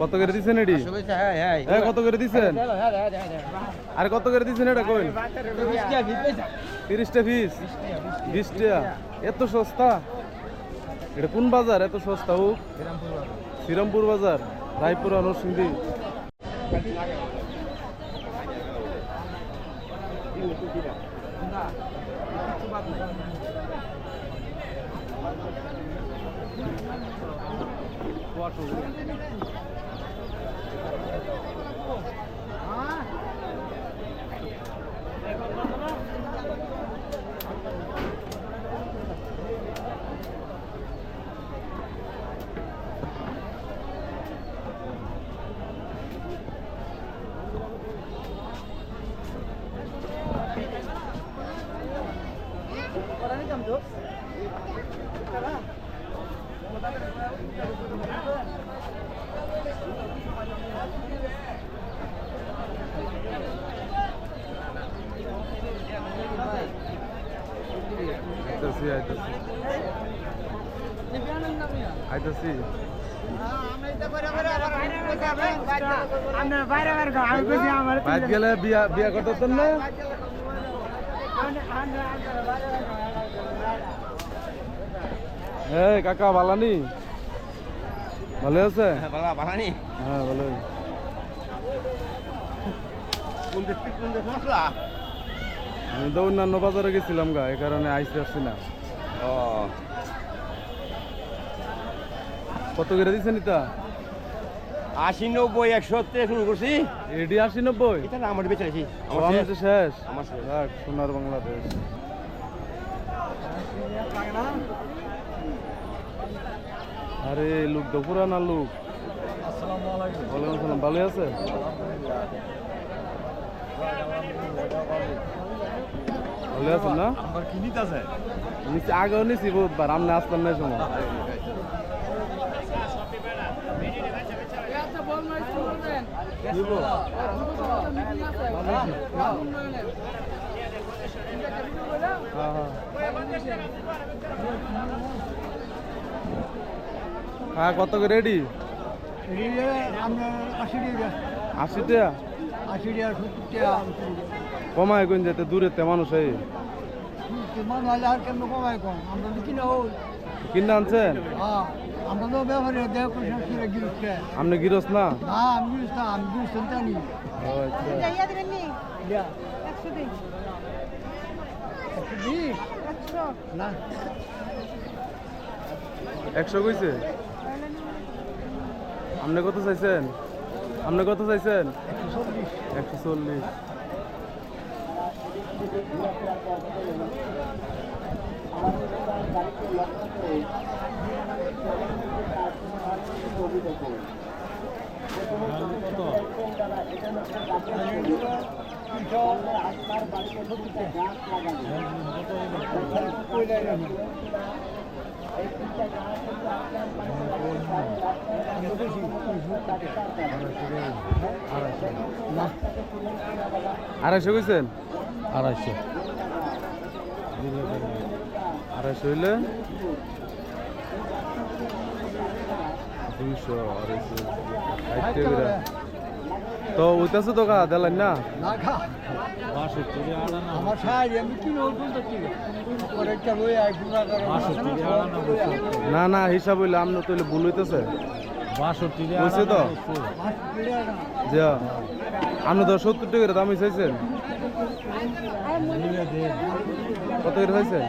কত করে দিছেন এডি হ্যাঁ কত করে দিছেন? আর কত করে দিছেন এটা কই তিরিশটা পিস। বিশ টাকা এত সস্তা? এটা কোন বাজার? এত সস্তা হোক শ্রীরামপুর বাজার, রায়পুরা, নরসিংদী। আইতাছি আইতাছি আইতাছি বাইক গেলে বিয়া বিয়া করতেন না? এই কাকা ভালানি ভালো আছে? হ্যাঁ কোন দেশ মশলা? আমি তো অন্যান্য বাজারে গেছিলাম গা এই কারণে আইসি আসছি না। কত করে দিচ্ছেন এটা? আশি নব্বই একশো শুরু করছি। এডি আশি নব্বই এটা না আমার বেঁচে আছি। ও, শেষ। আমার শেষ। সোনার বাংলাদেশ। আরে লোক তো পুরানা লোক। ওয়ালাইকুম আসসালাম ভালো আছে ভালো আছেন না? আমার কি নিতে আছে। নিচে আগেও নিছি বহুতবার আপনি আসলাম না সময়? হ্যাঁ, হ্যাঁ। হ্যাঁ কত করে রেডি আশি টাকা। কমায় কোন যেতে দূরে তে মানুষ এই কিনে আনছেন? আপনি গিরস একশো না। একশো কইছে? আপনি কত চাইছেন? আপনি কত চাইছেন? একশো চল্লিশ। আড়াইশো কইছেন আড়াইশো। আড়াইশো হইলে? দুইশো আড়াইশো। তো ওইটাছে তো কা দিলেন না? না না না হিসাব হইলে আপনি তো হইলে ভুল হইতেছে। বুঝছে তো? যে আপনি তো সত্তর টাকা করে দামি চাইছেন। কত করে চাইছেন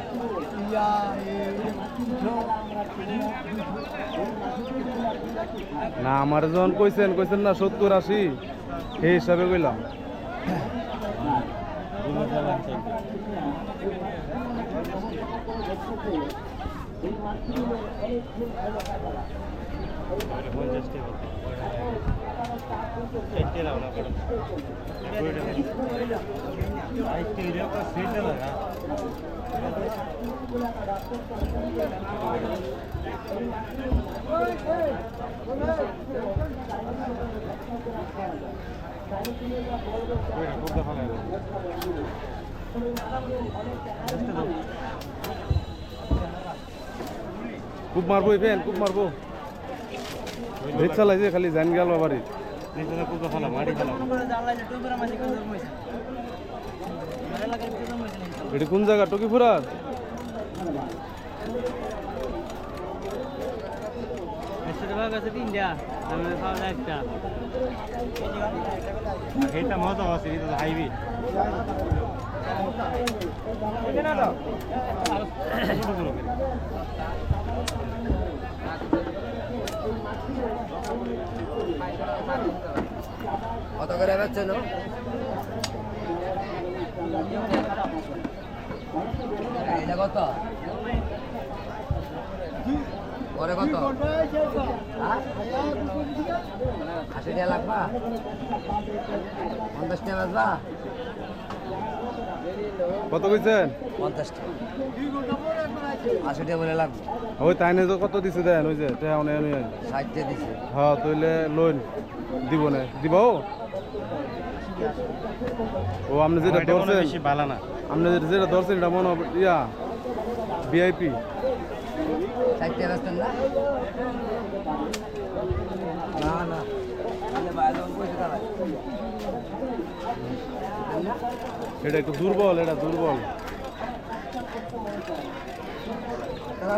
না আমার যখন কইছেন কইছেন না সত্তর আশি। সেই হিসাবে কইলাম। খুব মারবো ইভেন খুব মারবো ভেজ চালাইছে খালি জান গেল বাড়ি। এটা কোন জায়গা? টকি ফুরার এটা মজা আছে এটা হাইবি কত করে বেচছেন এটা কত? পরে কত? আশি টাকা লাগবা? পঞ্চাশ টাকা বেচবা কত কইছেন? পঞ্চাশ টাকা। আশি টাকা বলে লাগবে। ওই তাইনে যে কত দিছে দেন ওই যে টেহা অনে অনে ষাট টাকা দিছে। হ্যাঁ তইলে লোন দিব না। দিব? ও আপনি যেটা ধরছেন বেশি ভালো না। আপনি যেটা ধরছেন এটা মনে হবে ইয়া ভিআইপি না? না এটা একটু দুর্বল এটা দুর্বল। তারা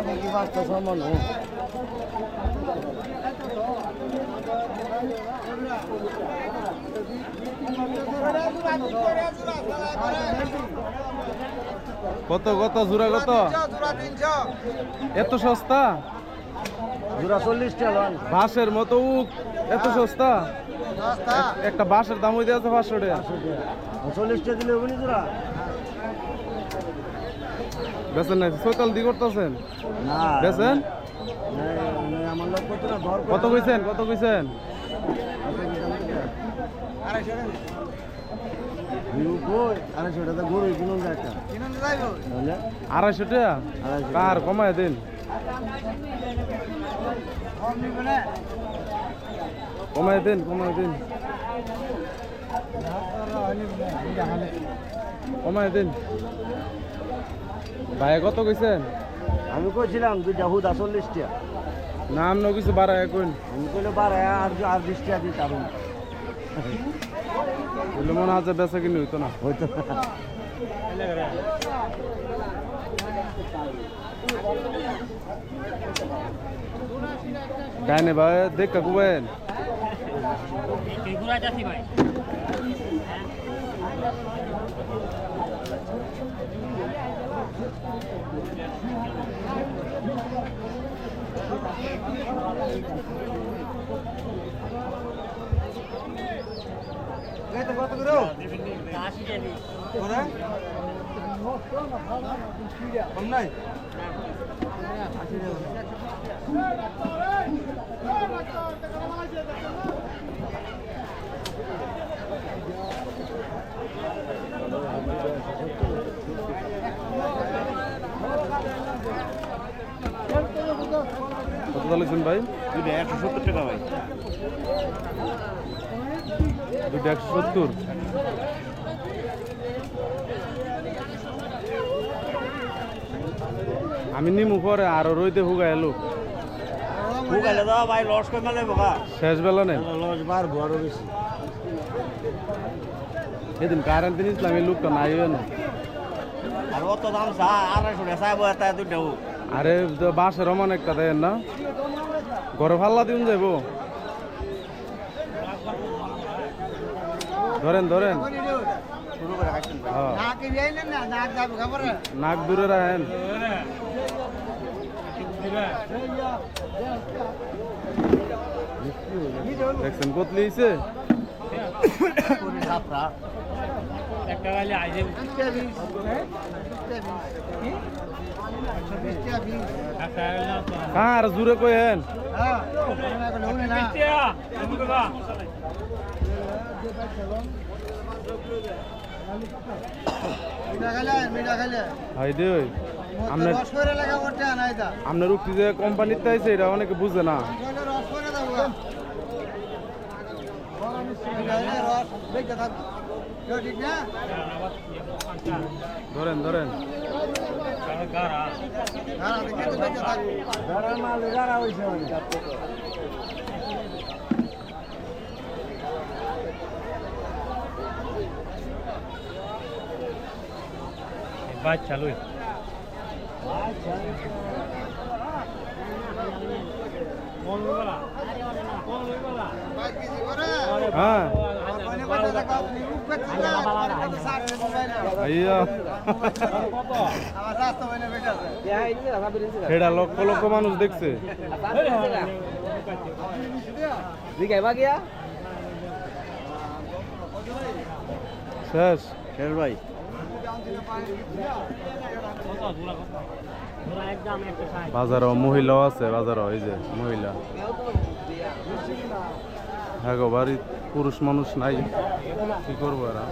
কত কত? জোড়া কত? এত সস্তা? জোড়া চল্লিশ টাকা বাঁশের মতো উক এত সস্তা? একটা বাঁশের দাম হইতে আছে পাঁচশো টাকা। চল্লিশ টাকা দিলে হবে জোড়া? বেছেন নাই? সৈতাল দি করতেছেন? বেছেন কত কইছেন? কত কইছেন? আড়াইশো একটা কার কমায় দিন কমায় দিন কমায় দিন কমায় দিন ভাই কত কইছেন আমি কইছিলাম দুইটা হুদা চল্লিশ টাকা নাম ন কিছু বাড়ায় কইন আমি কইলে বারো আর আর বিশ তার মনে হয় বেচা কিনে হইতো না। হয়তো ডাইনে ভাই দেখ কাকু নাই কত ভাই? একশো সত্তর টাকা ভাই। দুটো একশো সত্তর। আমি নিমু পরে আরও রইতে হুগা এলো। শেষ বেলা নেই। এদিন কারেন্ট দিন ইসলামী লোকটা নাই না। আর অত দাম আড়াইশো টাকা দুটো আরে রমান একটা দেন না। ঘরে ফাল্লা দিন যাইব। ধরেন ধরেন শুরু করে হাসছেন ভাই হ্যাঁ নাক দূরে রাখেন দেখছেন কতলি হইছে কার জুড়ে কইেন হাই দে আপনার আপনার উক্তি যে কোম্পানিতে আইছে এটা অনেকে বুঝে না। ধরেন ধরেন। যারা মাল যারা হয়েছে বাচ্চা লই হ্যাঁ আইয়া সেটা লক্ষ লক্ষ মানুষ দেখছে শেষ শেষ ভাই বাজারও মহিলাও আছে, বাজারও, এই যে মহিলা। হ্যাঁ গো বাড়ি পুরুষ মানুষ নাই। কি করব এরা?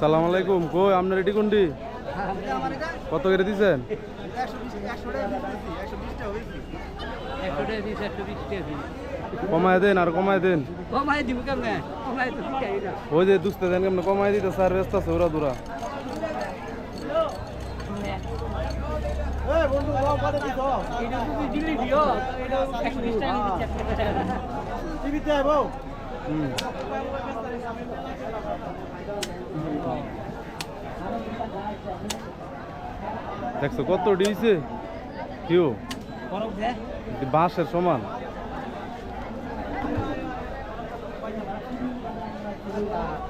সালাম আলাইকুম, কই, আপনার এটি কোনটি? কত করে দিছেন কমায় দেন আর কমায় দেন। কমাই দিব কেমনে? কমাই তো ওই যে দুস্তে দেন কেমন? কমায় দিতে স্যার ব্যস্ত আছে ওরা দুরা। এটা তুমি দিলি দিও এটা 120 টাকা দিচ্ছি হুম দেখছ কত ডিছে কিউ? বাঁশের সমান। ওইলা নাই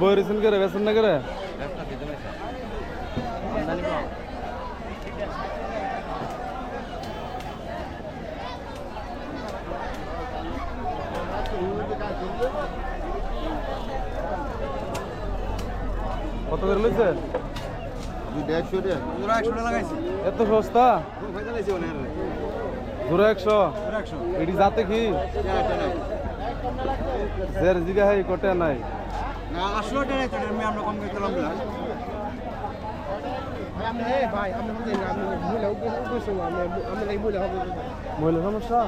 বই রেছেন করে বেছেন না করে কত করে লইছে দেড়শো টাকা পুরা একশো টাকা লাগাইছি এত সস্তা ফায়দা লাইছি অনেক জোরে একশো একশো এটি যাতে কি জের জিগা হাই কটে নাই না আসলো টাকা তো আমি আমরা কম করে দিলাম না। মহিলা সমস্যা?